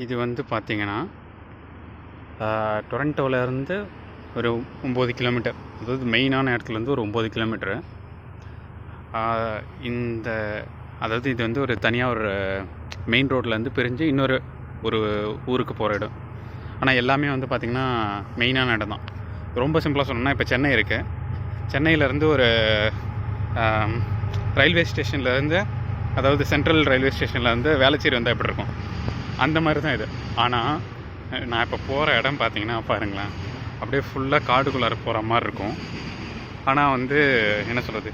இது வந்து பார்த்தீங்கன்னா டொரண்டோவிலேருந்து ஒரு ஒம்பது கிலோமீட்டர். அதாவது மெயினான இடத்துலேருந்து ஒரு ஒம்பது கிலோமீட்டரு. இந்த அதாவது இது வந்து ஒரு தனியாக ஒரு மெயின் ரோட்லேருந்து பிரிஞ்சு இன்னொரு ஒரு ஊருக்கு போகிற இடம். ஆனால் எல்லாமே வந்து பார்த்திங்கன்னா மெயினான இடம் தான். ரொம்ப சிம்பிளாக சொல்லணும்னா இப்போ சென்னை இருக்குது சென்னையிலேருந்து ஒரு ரயில்வே ஸ்டேஷன்லேருந்து அதாவது சென்ட்ரல் ரயில்வே ஸ்டேஷன்லேருந்து வேளச்சேரி வந்தால் எப்படி இருக்கும்? அந்த மாதிரி தான் இது. ஆனால் நான் இப்போ போகிற இடம் பார்த்தீங்கன்னா பாருங்களேன். அப்படியே ஃபுல்லாக காடுக்குள்ளார போகிற மாதிரி இருக்கும். ஆனால் வந்து என்ன சொல்கிறது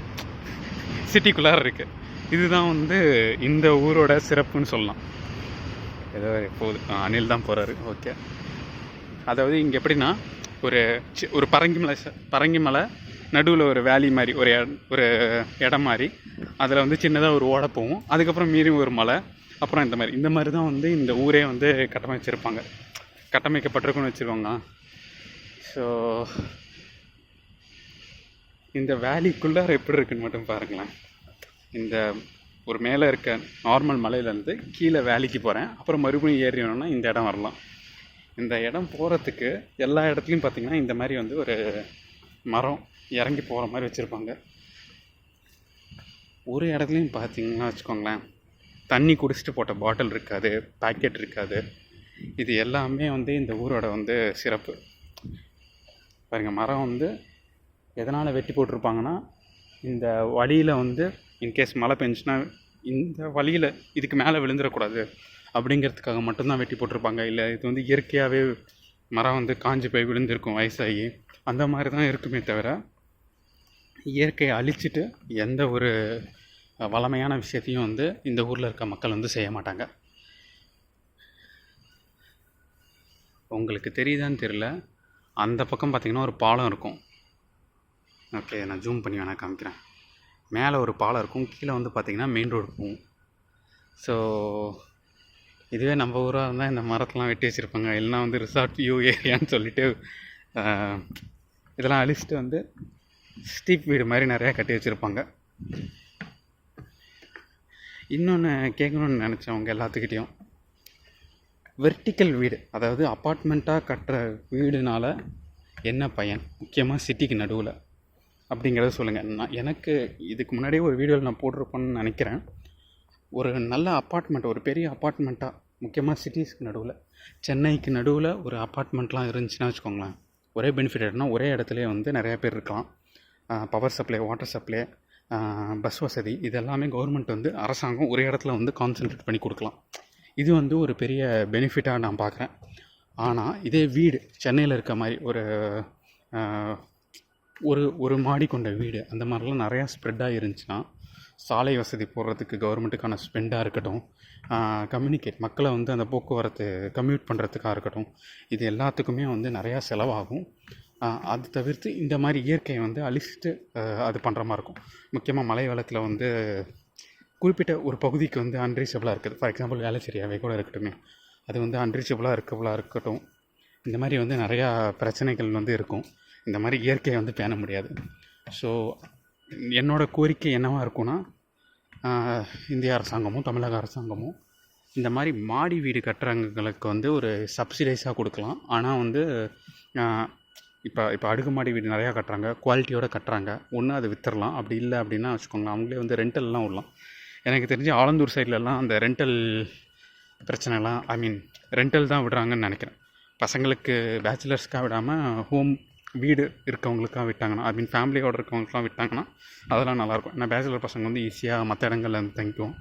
சிட்டிக்குள்ளார இருக்குது இதுதான் வந்து இந்த ஊரோட சிறப்புன்னு சொல்லலாம். ஏதோ போகுது அணில் அனில் தான் போகிறாரு ஓகே. அதாவது இங்கே எப்படின்னா ஒரு ஒரு பரங்கி மலை ச- பரங்கி மலை நடுவில் ஒரு வேலி மாதிரி ஒரு ஒரு இடம் மாதிரி அதில் வந்து சின்னதாக ஒரு ஓடை போகும் அதுக்கப்புறம் மீறி ஒரு மலை அப்புறம் இந்த மாதிரி. இந்த மாதிரி தான் வந்து இந்த ஊரே வந்து கட்டமைச்சிருப்பாங்க. கட்டமைக்கப்பட்டிருக்குன்னு வச்சுருவாங்க ஸோ இந்த வேலிக்குள்ளார எப்படி இருக்குன்னு மட்டும் பாருங்களேன். இந்த ஒரு மேலே இருக்க நார்மல் மலையிலேருந்து கீழே வேலிக்கு போகிறேன் அப்புறம் மறுபடியும் ஏறினோன்னா இந்த இடம் வரலாம். இந்த இடம் போகிறதுக்கு எல்லா இடத்துலையும் பார்த்தீங்கன்னா இந்த மாதிரி வந்து ஒரு மரம் இறங்கி போகிற மாதிரி வச்சுருப்பாங்க. ஒரு இடத்துலையும் பார்த்தீங்கன்னா வச்சுக்கோங்களேன் தண்ணி குடிச்சிட்டு போட்ட பாட்டில் இருக்காது பாக்கெட் இருக்காது. இது எல்லாமே வந்து இந்த ஊரோட வந்து சிறப்பு. பாருங்கள் மரம் வந்து எதனால் வெட்டி போட்டிருப்பாங்கன்னா இந்த வழியில் வந்து இன்கேஸ் மழை பெஞ்சுன்னா இந்த வழியில் இதுக்கு மேலே விழுந்துடக்கூடாது அப்படிங்கிறதுக்காக மட்டும்தான் வெட்டி போட்டிருப்பாங்க. இல்லை இது வந்து இயற்கையாகவே மரம் வந்து காஞ்சு போய் விழுந்திருக்கும் வயசாகி அந்த மாதிரி தான் இருக்குமே தவிர இயற்கையை அழிச்சிட்டு எந்த ஒரு வளமையான விஷயத்தையும் வந்து இந்த ஊரில் இருக்க மக்கள் வந்து செய்ய மாட்டாங்க. உங்களுக்கு தெரியுதான்னு தெரில அந்த பக்கம் பார்த்தீங்கன்னா ஒரு பாலம் இருக்கும். ஓகே நான் ஜூம் பண்ணி வேணால் காமிக்கிறேன். மேலே ஒரு பாலம் இருக்கும். கீழே வந்து பார்த்தீங்கன்னா மெயின் ரோடு போகும் ஸோ இதுவே நம்ம ஊராக இருந்தால் இந்த மரத்தெலாம் வெட்டி வச்சுருப்பாங்க. இல்லைனா வந்து ரிசார்ட் வியூ ஏரியான்னு சொல்லிட்டு இதெல்லாம் அழிச்சிட்டு வந்து ஸ்டீப் வீடு மாதிரி நிறையா கட்டி வச்சுருப்பாங்க. இன்னொன்று கேட்கணுன்னு நினச்சவங்க எல்லாத்துக்கிட்டேயும். வெர்டிக்கல் வீடு அதாவது அப்பார்ட்மெண்ட்டாக கட்டுற வீடுனால என்ன பயன்? முக்கியமாக சிட்டிக்கு நடுவில். அப்படிங்கிறத சொல்லுங்கள் நான் எனக்கு இதுக்கு முன்னாடியே ஒரு வீடியோவில் நான் போட்டிருப்பேன்னு நினைக்கிறேன். ஒரு நல்ல அப்பார்ட்மெண்ட் ஒரு பெரிய அப்பார்ட்மெண்ட்டாக முக்கியமாக சிட்டிஸ்க்கு நடுவில். சென்னைக்கு நடுவில் ஒரு அப்பார்ட்மெண்ட்லாம் இருந்துச்சுன்னா வச்சுக்கோங்களேன். ஒரே பெனிஃபிட் ஒரே இடத்துலேயே வந்து நிறையா பேர் இருக்கலாம். Power supply water supply bus வசதி இது எல்லாமே கவர்மெண்ட் வந்து அரசாங்கம் ஒரே இடத்துல வந்து கான்சென்ட்ரேட் பண்ணி கொடுக்கலாம். இது வந்து ஒரு பெரிய பெனிஃபிட்டாக நான் பார்க்குறேன். ஆனால் இதே வீடு சென்னையில் இருக்க மாதிரி ஒரு ஒரு ஒரு மாடி கொண்ட வீடு அந்த மாதிரிலாம் நிறையா ஸ்ப்ரெட்டாக இருந்துச்சுன்னா சாலை வசதி போடுறதுக்கு கவர்மெண்ட்டுக்கான ஸ்பெண்டாக இருக்கட்டும் கம்யூனிகேட் மக்களை வந்து அந்த போக்குவரத்து கம்யூட் பண்ணுறதுக்காக இருக்கட்டும் இது எல்லாத்துக்குமே வந்து நிறையா செலவாகும். அது தவிர்த்து இந்த மாதிரி இயற்கையை வந்து அழிச்சிட்டு அது பண்ணுற மாதிரி இருக்கும். முக்கியமாக மலை வளத்தில் வந்து குறிப்பிட்ட ஒரு பகுதிக்கு வந்து அன்ரீச்சபிளாக இருக்குது. ஃபார் எக்ஸாம்பிள் வேலைச்சேரியாவே கூட இருக்கட்டுமே. அது வந்து அன்ரீச்சபிளாக இருக்கபிளாக இருக்கட்டும். இந்த மாதிரி வந்து நிறையா பிரச்சனைகள் வந்து இருக்கும். இந்த மாதிரி இயற்கையை வந்து பேண முடியாது. ஸோ என்னோடய கோரிக்கை என்னவாக இருக்கும்னா இந்திய அரசாங்கமும் தமிழக அரசாங்கமும் இந்த மாதிரி மாடி வீடு கட்டுறவங்களுக்கு வந்து ஒரு சப்சிடைஸாக கொடுக்கலாம். ஆனால் வந்து இப்போ இப்போ அடுக்குமாடி வீடு நிறையா கட்டுறாங்க குவாலிட்டியோட கட்டுறாங்க. ஒன்று அது விற்றுறலாம் அப்படி இல்லை அப்படின்னா வச்சுக்கோங்களேன் அவங்களே வந்து ரெண்டல்லாம் விடலாம். எனக்கு தெரிஞ்சு ஆலந்தூர் சைட்லலாம் அந்த ரெண்டல் பிரச்சனைலாம் ஐ மீன் ரெண்டல் தான் விடுறாங்கன்னு நினைக்கிறேன். பசங்களுக்கு பேச்சுலர்ஸ்க்காக விடாமல் ஹோம் வீடு இருக்கவங்களுக்காக விட்டாங்கன்னா ஐ மீன் ஃபேமிலியோடு இருக்கவங்களுக்குலாம் விட்டாங்கன்னா அதெல்லாம் நல்லாயிருக்கும். ஏன்னா பேச்சுலர் பசங்க வந்து ஈஸியாக மற்ற இடங்கள்ல வந்து தங்கிக்குவோம்.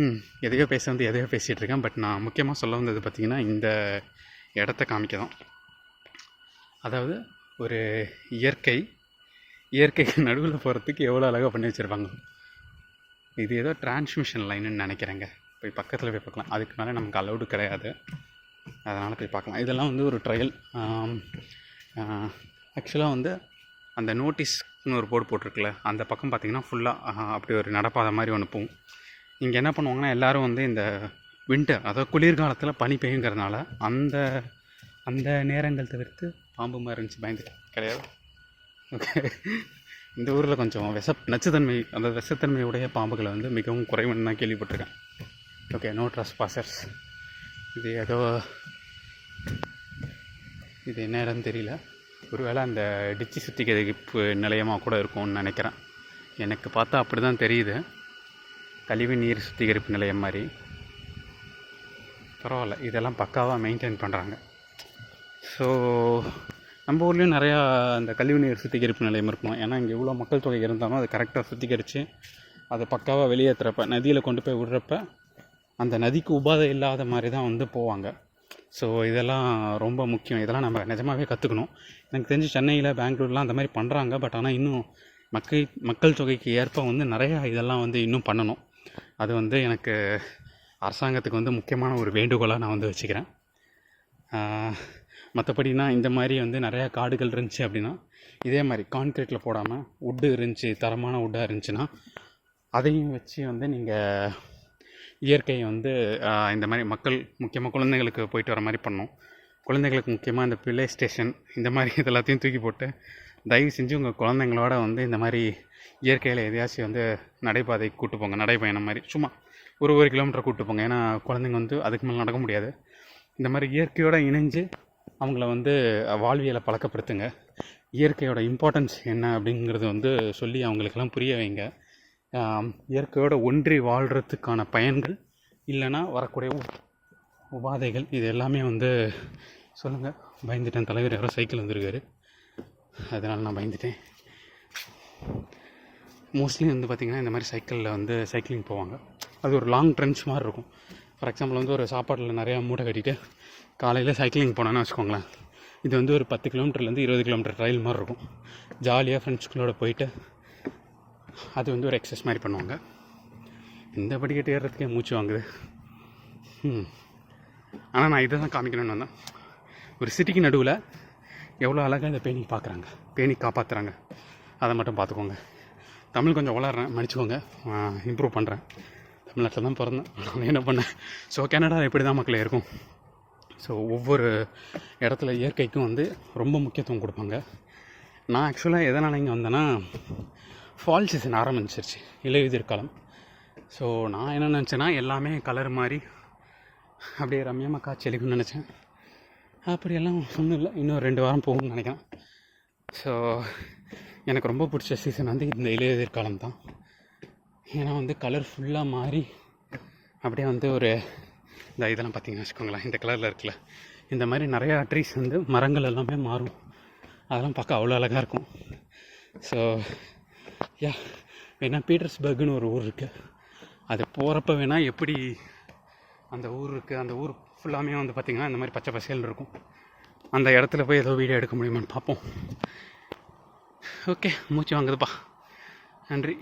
ம் எதையோ பேச வந்து எதையோ பேசிகிட்டு இருக்கேன். பட் நான் முக்கியமாக சொல்ல வந்தது பார்த்திங்கன்னா இந்த இடத்த காமிக்க தான். அதாவது ஒரு இயற்கை இயற்கைக்கு நடுவில் போகிறதுக்கு எவ்வளோ அழகாக பண்ணி வச்சுருப்பாங்க. இது ஏதோ டிரான்ஸ்மிஷன் லைனுன்னு நினைக்கிறேங்க. போய் பக்கத்தில் போய் பார்க்கலாம். அதுக்கு மேலே நமக்கு அலௌடு கிடையாது. அதனால் போய் பார்க்கலாம். இதெல்லாம் வந்து ஒரு ட்ரையல் ஆக்சுவலாக வந்து அந்த நோட்டீஸ்னு ஒரு போர்டு போட்டிருக்குல்ல அந்த பக்கம் பார்த்திங்கன்னா ஃபுல்லாக அப்படி ஒரு நடப்பாத மாதிரி ஒன்று போகும். இங்கே என்ன பண்ணுவாங்கன்னா எல்லோரும் வந்து இந்த வின்டர் அதாவது குளிர்காலத்தில் பனி பெய்யுங்கிறதுனால அந்த அந்த நேரங்கள் தவிர்த்து பாம்பு மாதிரி இருந்துச்சு பயந்துட்டேன். கிடையாது. ஓகே. இந்த ஊரில் கொஞ்சம் விஷ நச்சுத்தன்மை அந்த விஷத்தன்மையுடைய பாம்புகளை வந்து மிகவும் குறைவுன்னு தான் கேள்விப்பட்டிருக்கேன். ஓகே நோ ட்ரஸ் பாசர்ஸ் இது ஏதோ இது என்ன இடம்னு தெரியல. ஒருவேளை அந்த டிச்சி சுத்திகரிப்பு நிலையமாக கூட இருக்கும்னு நினைக்கிறேன். எனக்கு பார்த்தா அப்படி தான் தெரியுது. கழிவு நீர் சுத்திகரிப்பு நிலையம் மாதிரி. பரவாயில்ல இதெல்லாம் பக்காவாக மெயின்டைன் பண்ணுறாங்க ஸோ நம்ம ஊர்லேயும் நிறையா அந்த கழிவுநீர் சுத்திகரிப்பு நிலையம் இருக்கும். ஏன்னா இங்கே எவ்வளோ மக்கள் தொகை இருந்தாலும் அதை கரெக்டாக சுத்திகரித்து அதை பக்காவாக வெளியேற்றுறப்ப நதியில் கொண்டு போய் விடுறப்ப அந்த நதிக்கு உபாதை இல்லாத மாதிரி தான் வந்து போவாங்க. ஸோ இதெல்லாம் ரொம்ப முக்கியம். இதெல்லாம் நம்ம நிஜமாகவே கற்றுக்கணும் எனக்கு தெரிஞ்சு சென்னையில் பெங்களூர்லாம் அந்த மாதிரி பண்ணுறாங்க பட் ஆனால் இன்னும் மக்கள் மக்கள் தொகைக்கு ஏற்ப வந்து நிறையா இதெல்லாம் வந்து இன்னும் பண்ணணும். அது வந்து எனக்கு அரசாங்கத்துக்கு வந்து முக்கியமான ஒரு வேண்டுகோளாக நான் வந்து வச்சுக்கிறேன். மற்றபடினா இந்த மாதிரி வந்து நிறையா காடுகள் இருந்துச்சு அப்படின்னா இதே மாதிரி கான்க்ரீட்டில் போடாமல் வுட்டு இருந்துச்சு தரமான உட்டாக இருந்துச்சுன்னா அதையும் வச்சு வந்து நீங்கள் இயற்கையை வந்து இந்த மாதிரி மக்கள் முக்கியமாக குழந்தைங்களுக்கு போயிட்டு வர மாதிரி பண்ணோம் குழந்தைங்களுக்கு முக்கியமாக இந்த பிளே ஸ்டேஷன் இந்த மாதிரி இது எல்லாத்தையும் தூக்கி போட்டு தயவு செஞ்சு உங்கள் குழந்தைங்களோட வந்து இந்த மாதிரி இயற்கையில் எதையாச்சும் வந்து நடைபாதைக்கு கூப்பிட்டு போங்க நடைப்பயணம் மாதிரி. சும்மா ஒரு ஒரு கிலோமீட்டர் கூப்பிட்டு போங்க. ஏன்னா குழந்தைங்க வந்து அதுக்கு மேலே நடக்க முடியாது. இந்த மாதிரி இயற்கையோடு இணைஞ்சு அவங்கள வந்து வாழ்வியலை பழக்கப்படுத்துங்க. இயற்கையோட இம்பார்ட்டன்ஸ் என்ன அப்படிங்கிறது வந்து சொல்லி அவங்களுக்கெல்லாம் புரிய வைங்க. இயற்கையோட ஒன்றி வாழ்கிறதுக்கான பயன்கள் இல்லைன்னா வரக்கூடிய உபாதைகள் இது எல்லாமே வந்து சொல்லுங்கள் பயந்துட்டேன் தலைவர் யாரோ சைக்கிள் வந்திருக்காரு. அதனால் நான் பயந்துட்டேன். மோஸ்ட்லி வந்து பார்த்திங்கன்னா இந்த மாதிரி சைக்கிளில் வந்து சைக்கிளிங் போவாங்க. அது ஒரு லாங் ட்ரென்ச் மாதிரி இருக்கும். ஃபார் எக்ஸாம்பிள் வந்து ஒரு சாப்பாட்டில் நிறையா மூட்டை கட்டிட்டு காலையில் சைக்கிளிங் போனோன்னு வச்சுக்கோங்களேன். இது வந்து ஒரு பத்து கிலோமீட்டர்லேருந்து இருபது கிலோமீட்டர் ட்ரையல் மாதிரி இருக்கும். ஜாலியாக ஃப்ரெண்ட்ஸ்களோட போயிட்டு அது வந்து ஒரு எக்ஸசைஸ் மாதிரி பண்ணுவாங்க. இந்த படிக்கட்டு ஏறுறதுக்கே மூச்சு வாங்குது. ம் ஆனால் நான் இதை தான் காமிக்கணும்னு வந்தேன். ஒரு சிட்டிக்கு நடுவில் எவ்வளோ அழகாக இந்த பேணி பார்க்குறாங்க பேணி காப்பாற்றுறாங்க அதை மட்டும் பார்த்துக்கோங்க. தமிழ் கொஞ்சம் வளர்றேன் மன்னிச்சுக்கோங்க. இம்ப்ரூவ் பண்ணுறேன் தமிழ்நாட்டில் தான் பிறந்தேன். நான் என்ன பண்ணேன்? ஸோ கனடா இப்படி தான் மக்களே இருக்கும். ஸோ ஒவ்வொரு இடத்துல இயற்கைக்கும் வந்து ரொம்ப முக்கியத்துவம் கொடுப்பாங்க. நான் ஆக்சுவலாக எதனால் இங்கே வந்தேன்னா ஃபால் சீசன் ஆரம்பிச்சிருச்சு இலையுதிர் காலம். ஸோ நான் என்ன நினச்சேன்னா எல்லாமே கலர் மாதிரி அப்படியே ரம்யமாக காட்சி அளிக்கும்னு நினச்சேன். அப்படியெல்லாம் ஒன்றும் இல்லை. இன்னும் ரெண்டு வாரம் போகும்னு நினைக்கிறேன். ஸோ எனக்கு ரொம்ப பிடிச்ச சீசன் வந்து இந்த இலையுதிர் காலம் தான். ஏன்னா வந்து கலர் ஃபுல்லாக மாறி அப்படியே வந்து ஒரு இந்த இதெல்லாம் பார்த்தீங்கன்னு வச்சுக்கோங்களேன் இந்த கலரில் இருக்குல்ல இந்த மாதிரி நிறையா ட்ரீஸ் வந்து மரங்கள் எல்லாமே மாறும். அதெல்லாம் பார்க்க அவ்வளோ அழகாக இருக்கும். ஸோ யா வேணால் பீட்டர்ஸ்பர்க்னு ஒரு ஊர் இருக்குது அது போகிறப்ப வேணால் எப்படி அந்த ஊர் இருக்குது அந்த ஊர் ஃபுல்லாமே வந்து பார்த்திங்கன்னா இந்த மாதிரி பச்சை பசேல் இருக்கும். அந்த இடத்துல போய் ஏதோ வீடியோ எடுக்க முடியுமான்னு பார்ப்போம். ஓகே மூச்சு வாங்குதுப்பா. நன்றி.